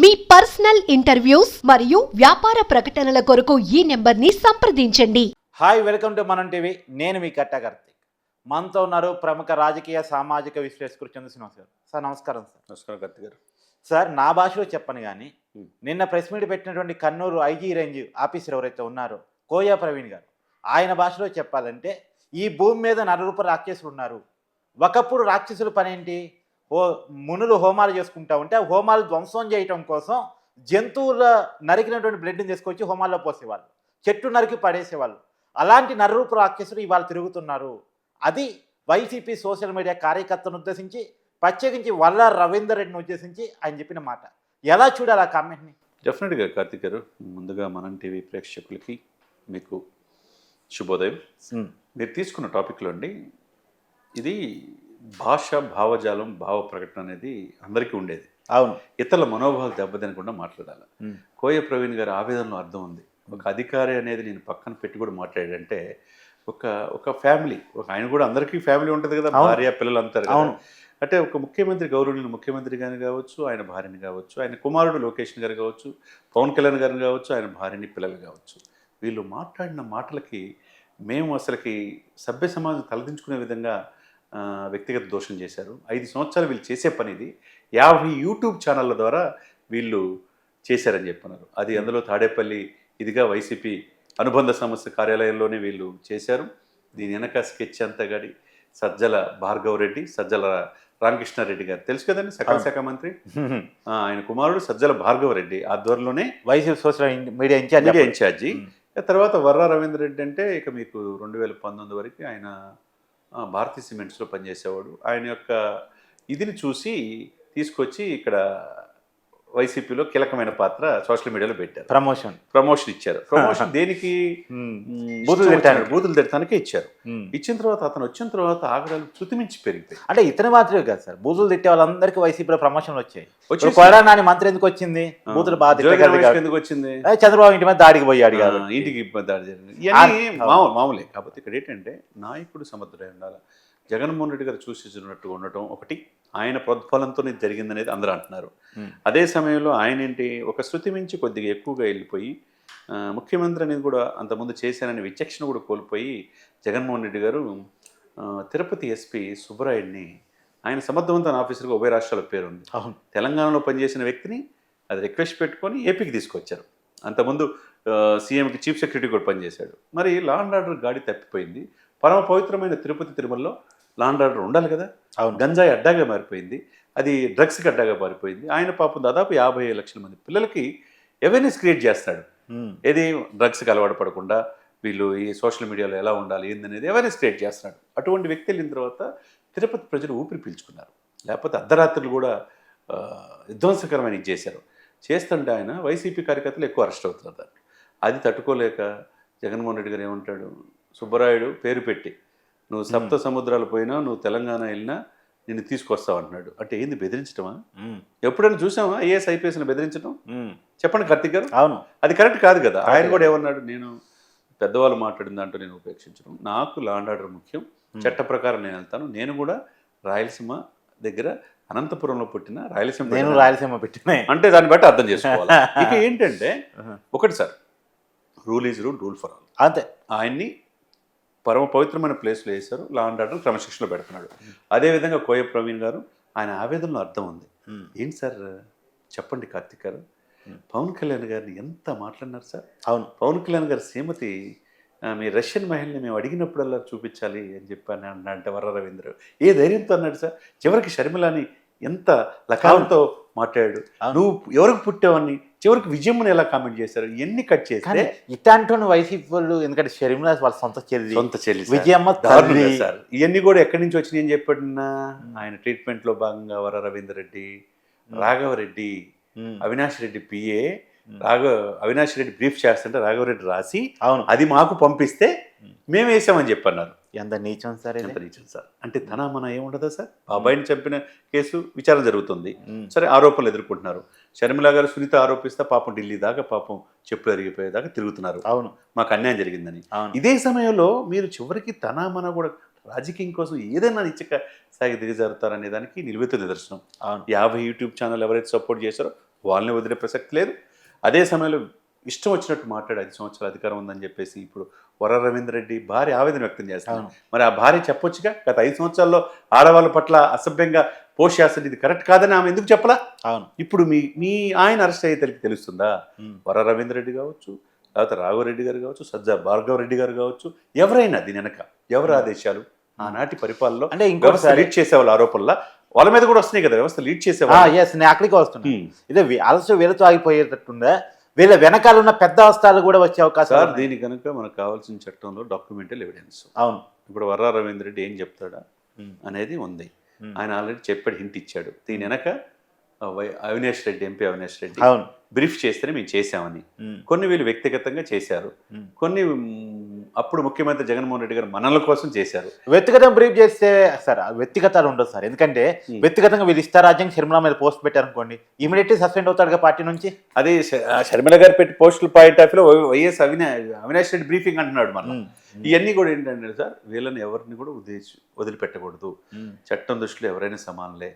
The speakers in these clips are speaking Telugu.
మీ పర్సనల్ ఇంటర్వ్యూస్ మరియు వ్యాపార ప్రకటనల కొరకు ఈ నెంబర్ని సంప్రదించండి. Hi welcome to Manam TV. నేను మీ కట్ట కార్తీక్. మనతో ఉన్నారు ప్రముఖ రాజకీయ సామాజిక విశ్లేషకుడు చంద్ర శ్రీనివాస్ గారు. సార్ నమస్కారం సార్. నమస్కారం కత్తి గారు. సార్ నా భాషలో చెప్పను కానీ. నిన్న ప్రెస్ మీట్ పెట్టినటువంటి కన్నూరు ఐజీ రేంజ్ ఆఫీసర్ ఎవరైతే ఉన్నారో కోయా ప్రవీణ్ గారు ఆయన భాషలో చెప్పాలంటే ఈ భూమి మీద నరరూప రాక్షసులు ఉన్నారు. ఒకప్పుడు రాక్షసుల పని ఏంటి హో మునులు హోమాలు చేసుకుంటా ఉంటే ఆ హోమాలు ధ్వంసం చేయటం కోసం జంతువుల నరికినటువంటి బ్లడ్ని తీసుకొచ్చి హోమాల్లో పోసేవాళ్ళు. చెట్టు నరికి పడేసేవాళ్ళు. అలాంటి నరరూప రాక్షసులు ఇవాళ తిరుగుతున్నారు. అది వైసీపీ సోషల్ మీడియా కార్యకర్తను ఉద్దేశించి ప్రత్యేకించి వల్ల రవీందర్ రెడ్డిని ఉద్దేశించి ఆయన చెప్పిన మాట. ఎలా చూడాలి ఆ కామెంట్ని? డెఫినెట్గా కార్తిక్ గారు ముందుగా మనం టీవీ ప్రేక్షకులకి మీకు శుభోదయం. మీరు తీసుకున్న టాపిక్లో అండి ఇది భాష భావజాలం భావ ప్రకటన అనేది అందరికీ ఉండేది. అవును. ఇతరుల మనోభావాలు దెబ్బతినకుండా మాట్లాడాలి. కోయ ప్రవీణ్ గారి ఆవేదనలో అర్థం ఉంది. ఒక అధికారి అనేది నేను పక్కన పెట్టి కూడా మాట్లాడాడంటే ఒక ఒక ఫ్యామిలీ ఒక ఆయన కూడా అందరికీ ఫ్యామిలీ ఉంటుంది కదా. భార్య పిల్లలు కదా. అవును. అంటే ఒక ముఖ్యమంత్రి గౌరవనీయులు ముఖ్యమంత్రి గారిని కావచ్చు ఆయన భార్యని కావచ్చు ఆయన కుమారుడు లోకేష్ గారు కావచ్చు పవన్ కళ్యాణ్ గారిని కావచ్చు ఆయన భార్యని పిల్లలు కావచ్చు. వీళ్ళు మాట్లాడిన మాటలకి మేము అసలుకి సభ్య సమాజం తలదించుకునే విధంగా వ్యక్తిగత దోషం చేశారు. ఐదు సంవత్సరాలు వీళ్ళు చేసే పని ఇది యాభై యూట్యూబ్ ఛానళ్ళ ద్వారా వీళ్ళు చేశారని చెప్పన్నారు అది అందులో తాడేపల్లి ఇదిగా వైసీపీ అనుబంధ సమస్య కార్యాలయంలోనే వీళ్ళు చేశారు. దీని వెనక స్కెచ్ అంతా గడి సజ్జల భార్గవ్ రెడ్డి సజ్జల రామకృష్ణారెడ్డి గారు. తెలుసు కదండి సకల శాఖ మంత్రి? ఆయన కుమారుడు సజ్జల భార్గవ రెడ్డి ఆధ్వర్యంలోనే YCP social media incharge media incharge. తర్వాత వర్రా రవీంద్ర రెడ్డి అంటే ఇక మీకు రెండు వేల పంతొమ్మిది వరకు ఆయన భారతీ సిమెంట్స్లో పనిచేసేవాడు. ఆయన యొక్క ఇదిని చూసి తీసుకొచ్చి ఇక్కడ వైసీపీలో కీలకమైన పాత్ర సోషల్ మీడియాలో పెట్టారు. ప్రమోషన్. ప్రమోషన్ ఇచ్చారు. ప్రమోషన్ దేనికి? బూతులు తిట్టడానికి. బూతులు తిట్టడానికి ఇచ్చారు. ఇచ్చిన తర్వాత అతను వచ్చిన తర్వాత ఆగడాలు శృతిమించి పెరిగిపోయి అంటే ఇతని మాత్రమే కాదు సార్. బూతులు తిట్టే వాళ్ళందరికీ వైసీపీలో ప్రమోషన్లు వచ్చాయి. నాని మంత్రి ఎందుకు వచ్చింది? బూతులు బాగా. ఎందుకు వచ్చింది? చంద్రబాబు ఇంటి మీద దాడికి పోయాడు కాబట్టి ఇంటికి దాడి జరిగింది. ఇవన్నీ మామూలు మామూలే. కాకపోతే ఇక్కడ ఏంటంటే నాయకుడు సమర్థుడై ఉండాలి. జగన్మోహన్ రెడ్డి గారు చూసినట్టుగా ఉండటం ఒకటి. ఆయన ప్రోద్బలంతో ఇది జరిగిందనేది అందరూ అంటున్నారు. అదే సమయంలో ఆయన ఏంటి ఒక శృతి మించి కొద్దిగా ఎక్కువగా వెళ్ళిపోయి ముఖ్యమంత్రి అనేది కూడా అంతకుముందు చేశానని విచక్షణ కూడా కోల్పోయి జగన్మోహన్ రెడ్డి గారు తిరుపతి ఎస్పీ సుబ్బరాయుడిని ఆయన సమర్థవంతమైన ఆఫీసర్గా ఉభయ రాష్ట్రాల పేరు ఉంది అవును. తెలంగాణలో పనిచేసిన వ్యక్తిని అది రిక్వెస్ట్ పెట్టుకొని ఏపీకి తీసుకొచ్చారు. అంతకుముందు సీఎంకి చీఫ్ సెక్రటరీ కూడా పనిచేశాడు. మరి లా అండ్ ఆర్డర్ గాడి తప్పిపోయింది. పరమ పవిత్రమైన తిరుపతి తిరుమలలో లా అండ్ ఆర్డర్ ఉండాలి కదా? అవును. గంజాయి అడ్డాగా మారిపోయింది. అది డ్రగ్స్కి అడ్డాగా మారిపోయింది. ఆయన పాపం దాదాపు యాభై లక్షల మంది పిల్లలకి అవేర్నెస్ క్రియేట్ చేస్తాడు. ఏది డ్రగ్స్కి అలవాటు పడకుండా వీళ్ళు ఈ సోషల్ మీడియాలో ఎలా ఉండాలి ఏందనేది అవేర్నెస్ క్రియేట్ చేస్తున్నాడు. అటువంటి వ్యక్తి వెళ్ళిన తర్వాత తిరుపతి ప్రజలు ఊపిరి పీల్చుకున్నారు. లేకపోతే అర్ధరాత్రులు కూడా విధ్వంసకరమైన చేశారు. చేస్తుంటే ఆయన వైసీపీ కార్యకర్తలు ఎక్కువ అరెస్ట్ అవుతున్నారు దాన్ని. అది తట్టుకోలేక జగన్మోహన్ రెడ్డి గారు ఏమంటాడు సుబ్బరాయుడు పేరు పెట్టి నువ్వు సప్త సముద్రాలు పోయినా నువ్వు తెలంగాణ వెళ్ళినా నిన్ను తీసుకొస్తావు అంటున్నాడు. అంటే ఏంది బెదిరించడమా. ఎప్పుడైనా చూసామా ఐఏఎస్ ఐపీఎస్ని బెదిరించడం. చెప్పండి కార్తిక్ గారు. అవును. అది కరెక్ట్ కాదు కదా. ఆయన. కూడా ఏమన్నాడు నేను పెద్దవాళ్ళు మాట్లాడిన దాంట్లో నేను ఉపేక్షించడం నాకు లాండ్ ఆర్డర్ ముఖ్యం చట్ట ప్రకారం నేను వెళ్తాను. నేను కూడా రాయలసీమ దగ్గర అనంతపురంలో పుట్టిన రాయలసీమ నేను. రాయలసీమ పెట్టిన. అంటే దాన్ని బట్టి అర్థం చేసుకోవాలి. ఇక ఏంటంటే ఒకటి sir rule is rule rule for all. అంతే. ఆయన్ని పరమ పవిత్రమైన ప్లేస్లో వేశారు. లా అండ్ ఆర్డర్ క్రమశిక్షణలో పెడుతున్నాడు. అదేవిధంగా కోయ ప్రవీణ్ గారు ఆయన ఆవేదనలో అర్థం ఉంది. ఉమ్. ఏంటి సార్ చెప్పండి కార్తిక్ గారు. Hmm. పవన్ కళ్యాణ్ గారిని ఎంత మాట్లాడినారు సార్? అవును. పవన్ కళ్యాణ్ గారి శ్రీమతి మీ రష్యన్ మహిళని మేము అడిగినప్పుడల్లా చూపించాలి అని చెప్పాను అన్న అంటే వర్ర రవీంద్ర. ఏ ధైర్యంతో అన్నాడు సార్? చివరికి షర్మిలాని ఎంత లకాలంతో మాట్లాడాడు. నువ్వు ఎవరికి పుట్టావని చివరికి విజయమ్మని ఎలా కామెంట్ చేశారు? ఎన్ని కట్ చేస్తే ఇట్లాంటి వైసీపీ వాళ్ళు ఎందుకంటే షర్మిలా వాళ్ళ సొంత చెల్లి. సొంత చెల్లి. విజయమ్మ తల్లి. సార్. ఇవన్నీ కూడా ఎక్కడి నుంచి వచ్చినాయి అని చెప్పినా ఆయన ట్రీట్మెంట్లో భాగంగా వర రవీందర్ రెడ్డి రాఘవరెడ్డి. అవినాష్ రెడ్డి పిఏ. రాఘవ అవినాష్ రెడ్డి బ్రీఫ్ చేస్తుంటే రాఘవరెడ్డి రాసి అవును. అది మాకు పంపిస్తే మేము. వేసామని చెప్పన్నారు. ఎంత నీచం సార్ ఎంత నీచం సార్. అంటే తన మన ఏముండదా సార్? బాబాయిని చంపిన కేసు విచారణ జరుగుతుంది. సరే ఆరోపణలు ఎదుర్కొంటున్నారు. షర్మిల గారు సునీత ఆరోపిస్తే పాపం ఢిల్లీ దాకా పాపం చెప్పులు అరిగిపోయేదాకా తిరుగుతున్నారు. అవును. మాకు అన్యాయం జరిగిందని. ఇదే సమయంలో మీరు చివరికి తన మన కూడా రాజకీయం కోసం ఏదైనా ఇచ్చక సాగి దిగజారుతారనే దానికి నిలువెత్తు నిదర్శనం. యాభై యూట్యూబ్ ఛానల్ ఎవరైతే సపోర్ట్ చేశారో వాళ్ళని వదిలే ప్రసక్తి లేదు. అదే సమయంలో ఇష్టం వచ్చినట్టు మాట్లాడి ఐదు సంవత్సరాల అధికారం ఉందని చెప్పేసి ఇప్పుడు వర రవీంద్ర రెడ్డి భార్య ఆవేదన వ్యక్తం చేస్తారు అవును. మరి ఆ భార్య చెప్పొచ్చుగా? గత ఐదు సంవత్సరాల్లో ఆడవాళ్ళ పట్ల అసభ్యంగా పోషి అసలు ఇది కరెక్ట్ కాదని ఆమె ఎందుకు చెప్పలా? అవును. ఇప్పుడు మీ మీ ఆయన అరెస్ట్ అయ్యే తెలికి తెలుస్తుందా. వర రవీంద్ర రెడ్డి కావచ్చు లేకపోతే రాఘవరెడ్డి గారు కావచ్చు సజ్జా భార్గవ రెడ్డి గారు కావచ్చు ఎవరైనా దీని వెనక ఎవరు ఆదేశాలు? ఆనాటి పరిపాలనలో అంటే ఇంకోసారి లీడ్ చేసే వాళ్ళ ఆరోపణల? వాళ్ళ మీద కూడా వస్తున్నాయి కదా వ్యవస్థ లీడ్ చేసేవాళ్ళు. ఎస్ నేను అక్కడికి వస్తున్నా. హ్మ్. ఇదే వీ- అలసట వీళ్ళతో ఆగిపోయేటట్టుందా? వీళ్ళ వెనకాల ఉన్న పెద్ద అవస్థలు కూడా వచ్చే అవకాశం దీని కనుక మనకు కావాల్సిన చట్టంలో డాక్యుమెంటల్ ఎవిడెన్స్ అవును. ఇప్పుడు వర్రా రవీంద్ర రెడ్డి ఏం చెప్తాడా. అనేది ఉంది. ఆయన ఆల్రెడీ చెప్పాడు హింట్ ఇచ్చాడు. దీని వెనక అవినాష్ రెడ్డి ఎంపీ అవినాష్ రెడ్డి అవును. బ్రీఫ్ చేస్తేనే మేము చేశామని. ఉమ్. కొన్ని వీళ్ళు వ్యక్తిగతంగా చేశారు. కొన్ని అప్పుడు ముఖ్యమంత్రి జగన్మోహన్ రెడ్డి గారు మనల కోసం చేశారు వ్యక్తిగతం బ్రీఫ్ చేస్తే సార్ వ్యక్తిగతాలు ఉండదు సార్ ఎందుకంటే. వ్యక్తిగతంగా వీళ్ళు ఇష్టారాజ్యం షర్మిల మీద పోస్ట్ పెట్టారు అనుకోండి ఇమీడియట్లీ సస్పెండ్ అవుతాడు పార్టీ నుంచి అదే షర్మిల గారు పెట్టి పోస్టుల పాయింట్ ఆఫ్లో వైఎస్ అవినా అవినాష్ రెడ్డి బ్రీఫింగ్ అంటున్నాడు మన. ఇవన్నీ కూడా ఏంటంటే సార్ వీళ్ళని ఎవరిని కూడా ఉద్దేశి వదిలిపెట్టకూడదు. చట్టం దృష్టిలో ఎవరైనా సమానలే.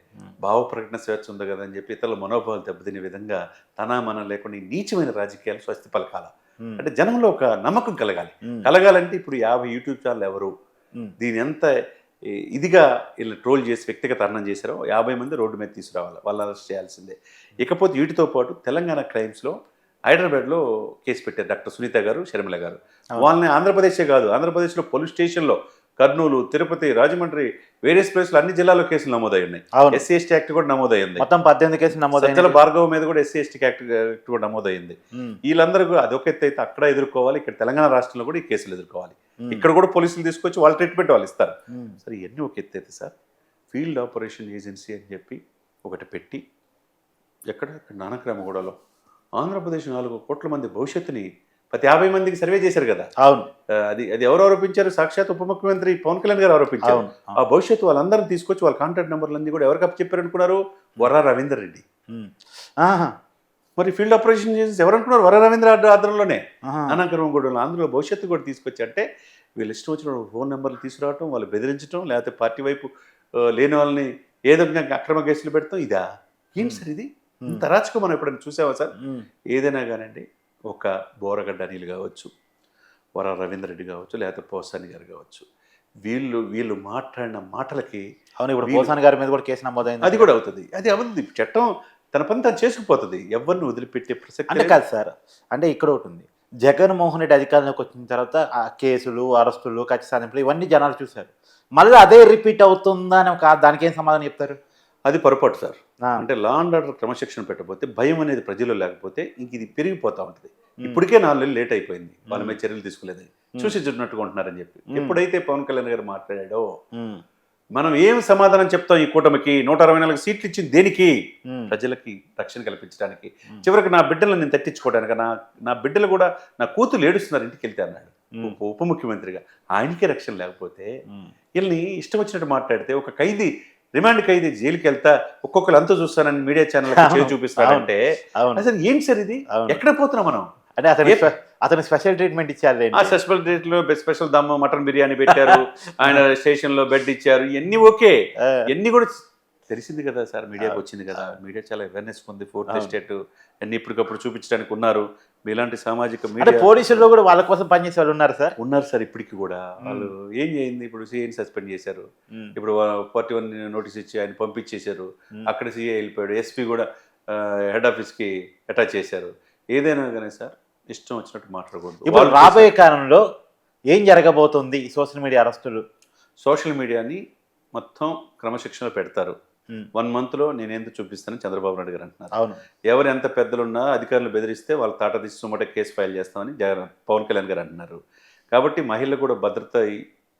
భావ ప్రకటన స్వేచ్ఛ ఉంది కదా అని చెప్పి ఇతరుల మనోభావాలు దెబ్బతినే విధంగా తన మనం లేకుండా నీచమైన రాజకీయాలు స్వస్తి పలకాల. అంటే జనంలో ఒక నమ్మకం కలగాలి. ఉమ్. కలగాలంటే ఇప్పుడు యాభై యూట్యూబ్ ఛానల్ ఎవరు? ఉమ్. దీని ఎంత ఇదిగా వీళ్ళు ట్రోల్ చేసి వ్యక్తిగత అన్నం చేశారో యాభై మంది రోడ్డు మీద తీసుకురావాలి. వాళ్ళు అరెస్ట్ చేయాల్సిందే. ఇకపోతే వీటితో పాటు తెలంగాణ క్రైమ్స్లో హైదరాబాద్లో కేసు పెట్టారు డాక్టర్ సునీత గారు షర్మిల గారు. వాళ్ళని ఆంధ్రప్రదేశే కాదు ఆంధ్రప్రదేశ్లో పోలీస్ స్టేషన్లో కర్నూలు తిరుపతి రాజమండ్రి వేరియస్ ప్లేస్లో అన్ని జిల్లాల్లో కేసులు నమోదై ఉన్నాయి ఎస్సీ ఎస్టీ యాక్ట్ కూడా నమోదైంది మొత్తం పద్దెనిమిది కేసులు నమోదైన భార్గవ మీద కూడా ఎస్సీ ఎస్టీ యాక్ట్ కూడా నమోదైంది వీళ్ళందరూ కూడా అదొక ఎత్తు అయితే అక్కడ ఎదుర్కోవాలి ఇక్కడ తెలంగాణ రాష్ట్రంలో కూడా ఈ కేసులు ఎదుర్కోవాలి. ఇక్కడ కూడా పోలీసులు తీసుకొచ్చి వాళ్ళ ట్రీట్మెంట్ వాళ్ళు ఇస్తారు. సరే ఇవన్నీ ఒక ఎత్తు అయితే సార్. ఫీల్డ్ ఆపరేషన్ ఏజెన్సీ అని చెప్పి ఒకటి పెట్టి ఎక్కడ? నానక్రామగూడలో. ఆంధ్రప్రదేశ్ నాలుగు కోట్ల మంది భవిష్యత్తుని ప్రతి యాభై మందికి సర్వే చేశారు కదా. అవును. అది అది ఎవరు ఆరోపించారు? సాక్షాత్ ఉప ముఖ్యమంత్రి పవన్ కళ్యాణ్ గారు ఆరోపించారు. ఆ భవిష్యత్తు వాళ్ళందరిని తీసుకొచ్చి వాళ్ళ కాంటాక్ట్ నెంబర్లన్నీ కూడా ఎవరికి చెప్పారు అనుకున్నారు వర రవీందర్ రెడ్డి. మరి ఫీల్డ్ ఆపరేషన్ చేసి ఎవరు అనుకున్నారు? వర రవీంద్ర ఆధ్వర్యంలోనే కూడా అందులో భవిష్యత్తు కూడా తీసుకొచ్చి అంటే వీళ్ళు ఇష్టం వచ్చిన ఫోన్ నెంబర్లు తీసుకురావటం వాళ్ళు బెదిరించడం లేకపోతే పార్టీ వైపు లేని వాళ్ళని ఏదో అక్రమ కేసులు పెడతాం. ఇదా? ఏంటి సార్ ఇది? ఇంత అరాచకం మనం ఎప్పుడైనా చూసావా సార్. ఏదైనా కానివ్వండి. ఒక బోరగడ్డ అనిల్ కావచ్చు వర రవీంద్ర రెడ్డి కావచ్చు లేకపోతే పోసాని గారు కావచ్చు. వీళ్ళు వీళ్ళు మాట్లాడిన మాటలకి అవును ఇప్పుడు పోసాని గారి మీద కూడా కేసు నమోదైంది. అది కూడా అవుతుంది. అది అవుతుంది చట్టం తన పని తను చేసుకుపోతుంది. ఎవరిని వదిలిపెట్టే ప్రసక్తి అంటే. కాదు సార్. అంటే ఇక్కడ ఒకటి ఉంది. జగన్మోహన్ రెడ్డి అధికారంలోకి వచ్చిన తర్వాత ఆ కేసులు అరెస్టులు సాధింపులు ఇవన్నీ జనాలు చూశారు. మళ్ళీ అదే రిపీట్ అవుతుందా అని ఒక దానికి ఏం సమాధానం చెప్తారు? అది పొరపాటు సార్. అంటే లా అండ్ ఆర్డర్ క్రమశిక్షణ పెట్టకపోతే భయం అనేది ప్రజల్లో లేకపోతే ఇంక ఇది పెరిగిపోతా ఉంటుంది. ఇప్పటికే నాలుగు నెలలు లేట్ అయిపోయింది. వాళ్ళ మీద చర్యలు తీసుకోలేదని ఉమ్. చూసి చుట్టినట్టుగా ఉంటున్నారని చెప్పి. ఎప్పుడైతే పవన్ కళ్యాణ్ గారు మాట్లాడాడో మనం ఏం సమాధానం చెప్తాం ఈ కూటమికి? నూట అరవై నాలుగు సీట్లు ఇచ్చింది దేనికి? ప్రజలకి రక్షణ కల్పించడానికి. చివరికి నా బిడ్డలను నేను తట్టించుకోవడానికి? నా నా బిడ్డలు కూడా నా కూతురు ఏడుస్తున్నారు ఇంటికి వెళ్తే అన్నాడు. ఉప ముఖ్యమంత్రిగా. ఆయనకే రక్షణ లేకపోతే. వీళ్ళని ఇష్టం వచ్చినట్టు మాట్లాడితే ఒక ఖైదీ రిమాండ్ ఖైదీ జైలుకి వెళ్తా ఒక్కొక్కరు అంతా చూస్తానని మీడియా ఛానల్ అవును. అసలు ఏంటి సార్ ఇది. ఎక్కడ పోతున్నాం మనం? అంటే అతని ఏ- అతని స్పెషల్ ట్రీట్మెంట్ ఇచ్చారు స్పెషల్ డేట్లో స్పెషల్ దమ్ మటన్ బిర్యానీ పెట్టారు. ఆయన స్టేషన్లో బెడ్ ఇచ్చారు. ఇవన్నీ ఓకే. ఇవన్నీ కూడా తెలిసింది కదా సార్ మీడియాకి. వచ్చింది కదా. మీడియా చాలా అవేర్నెస్ ఉంది ఫోర్త్. ఎస్టేట్ అన్ని ఇప్పటికప్పుడు చూపించడానికి ఉన్నారు. మీలాంటి సామాజిక మీడియా పోలీసుల్లో కూడా వాళ్ళ కోసం పనిచేసే వాళ్ళు ఉన్నారు సార్? ఉన్నారు సార్ ఇప్పటికి కూడా. వాళ్ళు ఏం చేయింది? ఇప్పుడు సీఐని సస్పెండ్ చేశారు. ఇప్పుడు ఫార్టీ వన్ నోటీస్ ఇచ్చి ఆయన పంపించేశారు. అక్కడ సీఏ వెళ్ళిపోయాడు. ఎస్పీ కూడా హెడ్ ఆఫీస్కి అటాచ్ చేశారు. ఏదైనా కానీ సార్ ఇష్టం వచ్చినట్టు మాట్లాడకూడదు. ఇప్పుడు రాబోయే కాలంలో ఏం జరగబోతుంది సోషల్ మీడియా అరెస్టులు? సోషల్ మీడియాని మొత్తం క్రమశిక్షణలో పెడతారు. వన్ మంత్లో నేనేంత చూపిస్తానని చంద్రబాబు నాయుడు గారు అంటున్నారు. అవును. ఎవరు ఎంత పెద్దలున్నా అధికారులు బెదిరిస్తే వాళ్ళ తాట తీసి సుమట కేసు ఫైల్ చేస్తామని జగన్ పవన్ కళ్యాణ్ గారు అంటున్నారు. కాబట్టి మహిళలు కూడా భద్రత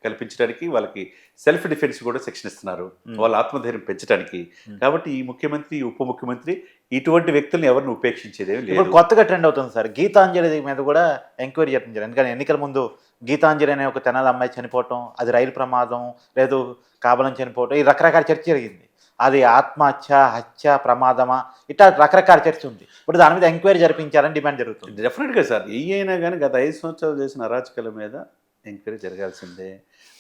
కల్పించడానికి వాళ్ళకి సెల్ఫ్ డిఫెన్స్ కూడా శిక్షణ ఇస్తున్నారు. వాళ్ళ ఆత్మధైర్యం పెంచడానికి. కాబట్టి ఈ ముఖ్యమంత్రి ఉప ముఖ్యమంత్రి ఇటువంటి వ్యక్తులను ఎవరిని ఉపేక్షించేదేమి ఇప్పుడు లేదు. కొత్తగా ట్రెండ్ అవుతుంది సార్. గీతాంజలి మీద కూడా ఎంక్వైరీ చేపించారు ఎందుకంటే ఎన్నికల ముందు గీతాంజలి అనే ఒక తెనాలి అమ్మాయి చనిపోవటం అది రైలు ప్రమాదం లేదు కాబలం చనిపోవటం ఈ రకరకాల చర్చ జరిగింది. అది ఆత్మహత్య హత్య ప్రమాదమా? ఇట్లా రకరకాల చర్చ ఉంది. ఇప్పుడు దాని మీద ఎంక్వైరీ జరిపించాలని డిమాండ్ జరుగుతుంది. డెఫినెట్గా సార్. ఏ అయినా కానీ గత ఐదు సంవత్సరాలు చేసిన అరాచకాల మీద ఎంక్వైరీ జరగాల్సిందే.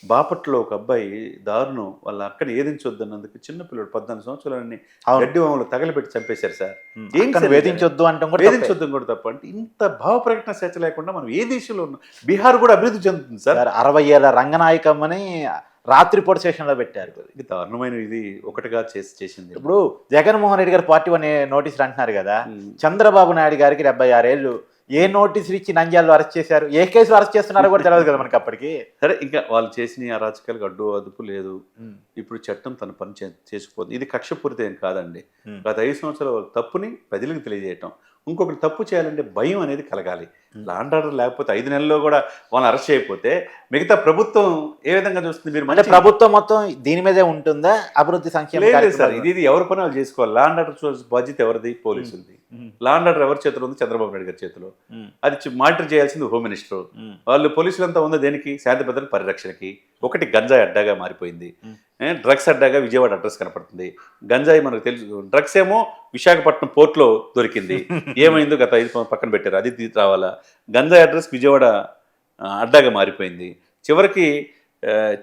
బాపట్లో ఒక అబ్బాయి దారుణం వాళ్ళ అక్కని ఏదించొద్దన్నందుకు చిన్న పిల్లడు పద్నాలుగు సంవత్సరాలని అవును. గడ్డి వాములు తగలబెట్టి చంపేశారు సార్. ఏం వేధించొద్దు అంటాం కూడా. వేధించొద్దు కూడా తప్ప అంటే ఇంత భావ ప్రకటన స్వేచ్ఛ లేకుండా మనం ఏ దేశంలో ఉన్నాం బీహార్ కూడా అభివృద్ధి చెందుతుంది సార్. సార్ అరవై ఏళ్ళ రంగనాయకమ్మని రాత్రిపూట సెషన్లో పెట్టారు. ఇది దారుణమైన ఇది ఒకటిగా చేసి చేసింది. ఇప్పుడు జగన్మోహన్ రెడ్డి గారు పార్టీ వన్ నోటీసులు అంటున్నారు కదా. చంద్రబాబు నాయుడు గారికి డెబ్బై ఆరేళ్ళు. ఏ నోటీసులు ఇచ్చి నంద్యాలలో అరెస్ట్ చేశారు? ఏ కేసులో అరెస్ట్ చేస్తున్నారో కూడా తెలియదు కదా మనకి అప్పటికి. సరే ఇంకా వాళ్ళు చేసిన అరాచకాలకు అడ్డు అదుపు లేదు. ఇప్పుడు చట్టం తన పని చే చేసుకుపోతుంది. ఇది కక్షపూరిత ఏం కాదండి. గత ఐదు సంవత్సరాల తప్పుని ప్రజలకు తెలియజేయటం. ఇంకొకటి తప్పు చేయాలంటే భయం అనేది కలగాలి. లాండ్ ఆర్డర్ లేకపోతే ఐదు నెలల్లో కూడా వాళ్ళని అరెస్ట్ చేయకపోతే మిగతా ప్రభుత్వం ఏ విధంగా చూస్తుంది? మీరు అంటే ప్రభుత్వం మొత్తం దీని మీదే ఉంటుందా? అభివృద్ధి సంక్షేమ లేదు సార్? ఇది ఇది ఎవరి పని వాళ్ళు చేసుకోవాలి. లాండ్ ఆర్డర్ బాధ్యత ఎవరిది? పోలీసులది. లాండ్ ఆర్డర్ ఎవరి చేతిలో ఉంది? చంద్రబాబు నాయుడు గారి చేతిలో. అది మానిటర్ చేయాల్సింది హోమ్ మినిస్టర్. వాళ్ళు పోలీసులంతా ఉందో దేనికి? శాంతి భద్రతల పరిరక్షణకి. ఒకటి గంజాయి అడ్డాగా మారిపోయింది. డ్రగ్స్ అడ్డాగా విజయవాడ అడ్రస్ కనపడుతుంది. గంజాయి మనకు తెలుసు. డ్రగ్స్ ఏమో విశాఖపట్నం పోర్ట్లో దొరికింది. ఏమైందో గత ఐదు పక్కన పెట్టారు. అది రావాలా? గంజాయి అడ్రస్ విజయవాడ అడ్డాగా మారిపోయింది. చివరికి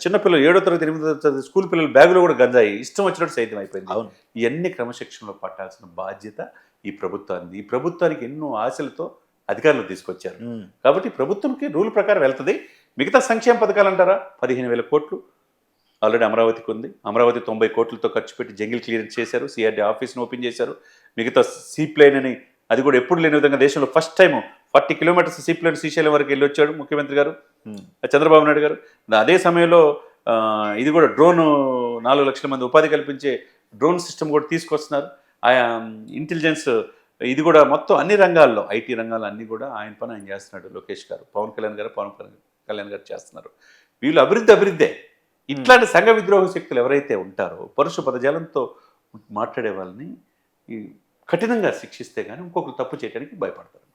చిన్నపిల్లలు ఏడో తరగతి ఎనిమిదో తరగతి స్కూల్ పిల్లల బ్యాగులో కూడా గంజాయి ఇష్టం వచ్చినట్టు సైతం అయిపోయింది. అవును. ఇవన్నీ క్రమశిక్షణలో పట్టాల్సిన బాధ్యత ఈ ప్రభుత్వానికి ఈ ప్రభుత్వానికి ఎన్నో ఆశలతో అధికారులు తీసుకొచ్చారు. కాబట్టి ప్రభుత్వంకి రూల్ ప్రకారం వెళ్తుంది. మిగతా సంక్షేమ పథకాలు అంటారా? పదిహేను వేల కోట్లు. ఆల్రెడీ అమరావతికి ఉంది. అమరావతి తొంభై కోట్లతో ఖర్చు పెట్టి జంగిల్ క్లియరెన్స్ చేశారు. సిఆర్డీ ఆఫీస్ని ఓపెన్ చేశారు. మిగతా సీ ప్లేన్ అని అది కూడా ఎప్పుడు లేని విధంగా దేశంలో first time forty kilometres sea plane Srisailam వరకు వెళ్ళి వచ్చాడు ముఖ్యమంత్రి గారు. ఉమ్. చంద్రబాబు నాయుడు గారు. అదే సమయంలో ఇది కూడా డ్రోన్ నాలుగు లక్షల మంది ఉపాధి కల్పించే డ్రోన్ సిస్టమ్ కూడా తీసుకొస్తున్నారు. ఆయా ఇంటెలిజెన్స్ ఇది కూడా మొత్తం అన్ని రంగాల్లో ఐటీ రంగాల్లో అన్ని కూడా ఆయన పని ఆయన చేస్తున్నాడు లోకేష్ గారు. పవన్ కళ్యాణ్ గారు పవన్ కళ్యాణ్ గారు చేస్తున్నారు. వీళ్ళు అభివృద్ధి అభివృద్ధే. ఇట్లాంటి సంఘ విద్రోహ శక్తులు ఎవరైతే ఉంటారో పరుష పదజాలంతో మాట్లాడే వాళ్ళని కఠినంగా శిక్షిస్తే కానీ ఇంకొకరు తప్పు చేయడానికి భయపడతారు.